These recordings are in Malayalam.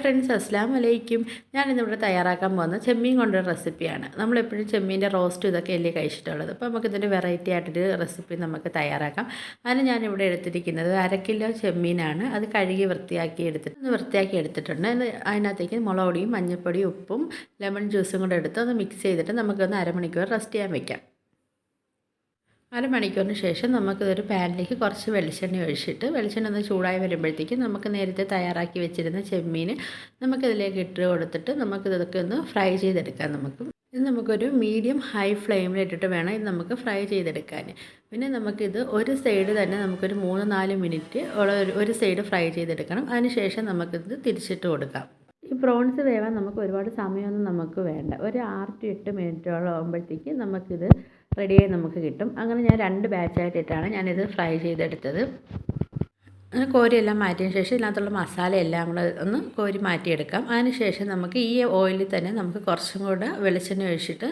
ഫ്രണ്ട്സ് അസ്സാം വലൈക്കും ഞാനിന്നിവിടെ തയ്യാറാക്കാൻ പോകുന്ന ചെമ്മീൻ കൊണ്ടൊരു റെസിപ്പിയാണ്. നമ്മളെപ്പോഴും ചെമ്മീന്റെ റോസ്റ്റ് ഇതൊക്കെ അല്ലേ കഴിച്ചിട്ടുള്ളത്. അപ്പോൾ നമുക്ക് ഇതിന്റെ വെറൈറ്റി ആയിട്ടൊരു റെസിപ്പി നമുക്ക് തയ്യാറാക്കാം. അതിന് ഞാനിവിടെ എടുത്തിരിക്കുന്നത് അര കിലോ ചെമ്മീനാണ്. അത് കഴുകി വൃത്തിയാക്കി എടുത്തിട്ട് ഒന്ന് വൃത്തിയാക്കി എടുത്തിട്ടുണ്ട്. അത് അതിനകത്തേക്ക് മുളക് പൊടിയും മഞ്ഞൾപ്പൊടിയും ഉപ്പും ലെമൺ ജ്യൂസും കൂടെ എടുത്ത് ഒന്ന് മിക്സ് ചെയ്തിട്ട് നമുക്കൊന്ന് അരമണിക്കൂർ റെസ്റ്റ് ചെയ്യാൻ വെക്കാം. അരമണിക്കൂറിന് ശേഷം നമുക്കിതൊരു പാനിലേക്ക് കുറച്ച് വെളിച്ചെണ്ണ ഒഴിച്ചിട്ട് വെളിച്ചെണ്ണ ഒന്ന് ചൂടായി വരുമ്പോഴത്തേക്കും നമുക്ക് നേരത്തെ തയ്യാറാക്കി വെച്ചിരുന്ന ചെമ്മീൻ നമുക്കിതിലേക്ക് ഇട്ട് കൊടുത്തിട്ട് നമുക്കിതൊക്കെ ഒന്ന് ഫ്രൈ ചെയ്തെടുക്കാം നമുക്ക്. ഇത് നമുക്കൊരു മീഡിയം ഹൈ ഫ്ലെയിമിൽ ഇട്ടിട്ട് വേണം ഇത് നമുക്ക് ഫ്രൈ ചെയ്തെടുക്കാൻ. പിന്നെ നമുക്കിത് ഒരു സൈഡ് തന്നെ നമുക്കൊരു മൂന്ന് നാല് മിനിറ്റ് ഒരു സൈഡ് ഫ്രൈ ചെയ്തെടുക്കണം. അതിനുശേഷം നമുക്കിത് തിരിച്ചിട്ട് കൊടുക്കാം. ഈ പ്രോൺസ് വേവാൻ നമുക്ക് ഒരുപാട് സമയമൊന്നും നമുക്ക് വേണ്ട. ഒരു ആറ് ടു എട്ട് മിനിറ്റോളം ആകുമ്പോഴത്തേക്ക് നമുക്കിത് റെഡിയായി നമുക്ക് കിട്ടും. അങ്ങനെ ഞാൻ രണ്ട് ബാച്ചായിട്ടിട്ടാണ് ഞാനിത് ഫ്രൈ ചെയ്തെടുത്തത്. അങ്ങനെ കോരിയെല്ലാം മാറ്റിയതിന് ശേഷം ഇതിനകത്തുള്ള മസാല എല്ലാം കൂടെ ഒന്ന് കോരി മാറ്റിയെടുക്കാം. അതിന് ശേഷം നമുക്ക് ഈ ഓയിലിൽ തന്നെ നമുക്ക് കുറച്ചും കൂടെ വെളിച്ചെണ്ണ ഒഴിച്ചിട്ട്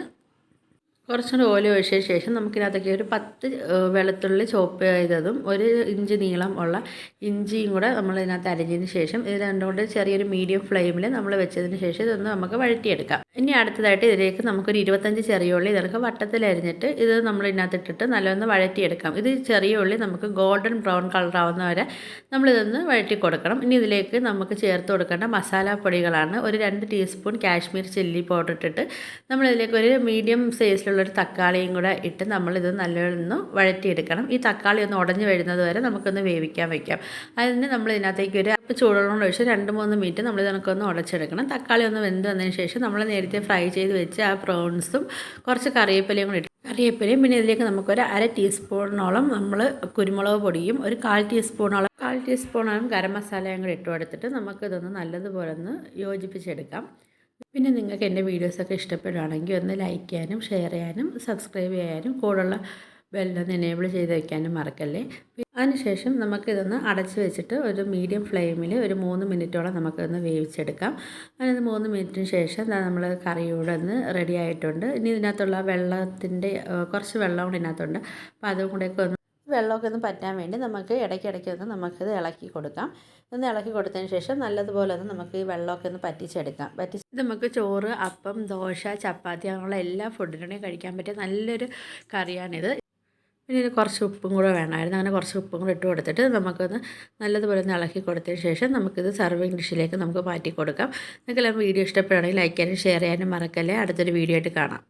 കുറച്ചുകൂടി ഓയിൽ ഒഴിച്ചതിന് ശേഷം നമുക്കിതിനകത്തേക്ക് ഒരു പത്ത് വെളുത്തുള്ളി ചോപ്പ് ചെയ്തതും ഒരു ഇഞ്ച് നീളം ഉള്ള ഇഞ്ചിയും കൂടെ നമ്മൾ ഇതിനകത്ത് അരിഞ്ഞതിന് ശേഷം ഇത് രണ്ടും കൂടെ ചെറിയൊരു മീഡിയം ഫ്ലെയിമിൽ നമ്മൾ വെച്ചതിന് ശേഷം ഇതൊന്ന് നമുക്ക് വഴറ്റിയെടുക്കാം. ഇനി അടുത്തതായിട്ട് ഇതിലേക്ക് നമുക്കൊരു ഇരുപത്തഞ്ച് ചെറിയ ഉള്ളി ഇതൊക്കെ വട്ടത്തിൽ അരിഞ്ഞിട്ട് ഇത് നമ്മൾ ഇതിനകത്ത് ഇട്ടിട്ട് നല്ലൊന്ന് വഴറ്റിയെടുക്കാം. ഇത് ചെറിയ ഉള്ളി നമുക്ക് ഗോൾഡൻ ബ്രൗൺ കളർ ആവുന്ന വരെ നമ്മളിതൊന്ന് വഴറ്റി കൊടുക്കണം. ഇനി ഇതിലേക്ക് നമുക്ക് ചേർത്ത് കൊടുക്കേണ്ട മസാലപ്പൊടികളാണ് ഒരു രണ്ട് ടീസ്പൂൺ കാശ്മീർ ചില്ലി പൗഡർ ഇട്ടിട്ട് നമ്മളിതിലേക്ക് ഒരു മീഡിയം സൈസിലുള്ള ഒരു തക്കാളിയും കൂടെ ഇട്ട് നമ്മളിത് നല്ലൊന്ന് വഴറ്റിയെടുക്കണം. ഈ തക്കാളി ഒന്ന് ഉടഞ്ഞു വരുന്നത് വരെ നമുക്കൊന്ന് വേവിക്കാൻ വെക്കാം. അതിന് നമ്മൾ ഇതിനകത്തേക്ക് ഒരു ചൂടുവെള്ളം ഒഴിച്ച് രണ്ട് മൂന്ന് മിനിറ്റ് നമ്മൾ നമുക്കൊന്ന് ഉടച്ചെടുക്കണം. തക്കാളി ഒന്ന് വെന്ത് വന്നതിന് ശേഷം നമ്മൾ നേരത്തെ ഫ്രൈ ചെയ്ത് വെച്ച് ആ പ്രോൺസും കുറച്ച് കറിവേപ്പിലയും കൂടി ഇട്ട് കറിവേപ്പിലയും പിന്നെ ഇതിലേക്ക് നമുക്കൊരു അര ടീസ്പൂണോളം നമ്മൾ കുരുമുളക് പൊടിയും ഒരു കാൽ ടീസ്പൂണോളം കാൽ ടീസ്പൂണോളം ഗരം മസാലയും കൂടി ഇട്ട് കൊടുത്തിട്ട് നമുക്കിതൊന്ന് നല്ലതുപോലെ ഒന്ന് യോജിപ്പിച്ചെടുക്കാം. പിന്നെ നിങ്ങൾക്ക് എന്റെ വീഡിയോസൊക്കെ ഇഷ്ടപ്പെടുകയാണെങ്കിൽ ഒന്ന് ലൈക്ക് ചെയ്യാനും ഷെയർ ചെയ്യാനും സബ്സ്ക്രൈബ് ചെയ്യാനും കൂടുള്ള ബെല്ലൊന്ന് എനേബിൾ ചെയ്ത് വയ്ക്കാനും മറക്കല്ലേ? അതിനുശേഷം നമുക്കിതൊന്ന് അടച്ച് വെച്ചിട്ട് ഒരു മീഡിയം ഫ്ലെയിമിൽ ഒരു മൂന്ന് മിനിറ്റോളം നമുക്കൊന്ന് വേവിച്ചെടുക്കാം. അതിന് മൂന്ന് മിനിറ്റിന് ശേഷം നമ്മൾ കറിയൂടെ ഒന്ന് റെഡി ആയിട്ടുണ്ട്. ഇനി ഇതിനകത്തുള്ള വെള്ളത്തിന്റെ കുറച്ച് വെള്ളം കൂടി ഇതിനകത്തുണ്ട്. അപ്പോൾ അതും കൂടെയൊക്കെ ഒന്ന് വെള്ളമൊക്കെ ഒന്ന് പറ്റാൻ വേണ്ടി നമുക്ക് ഇടയ്ക്കിടയ്ക്ക് ഒന്ന് നമുക്കിത് ഇളക്കി കൊടുക്കാം. ഒന്ന് ഇളക്കി കൊടുത്തതിന് ശേഷം നല്ലതുപോലെ ഒന്ന് നമുക്ക് ഈ വെള്ളമൊക്കെ ഒന്ന് പറ്റിച്ചെടുക്കാം. പറ്റിച്ച് നമുക്ക് ചോറ് അപ്പം ദോശ ചപ്പാത്തി അങ്ങനെയുള്ള എല്ലാ ഫുഡിനും കഴിക്കാൻ പറ്റിയ നല്ലൊരു കറിയാണിത്. പിന്നെ ഇതിന് കുറച്ച് ഉപ്പും കൂടെ വേണമായിരുന്നു. അങ്ങനെ കുറച്ച് ഉപ്പും കൂടെ ഇട്ട് കൊടുത്തിട്ട് നമുക്കൊന്ന് നല്ലതുപോലെ ഒന്ന് ഇളക്കി കൊടുത്തതിന് ശേഷം നമുക്കിത് സർവിങ് ഡിഷിലേക്ക് നമുക്ക് മാറ്റി കൊടുക്കാം. നിങ്ങൾക്കെല്ലാം വീഡിയോ ഇഷ്ടപ്പെടുകയാണെങ്കിൽ ലൈക്ക് ചെയ്യാനും ഷെയർ ചെയ്യാനും മറക്കല്ലേ. അടുത്തൊരു വീഡിയോ ആയിട്ട് കാണാം.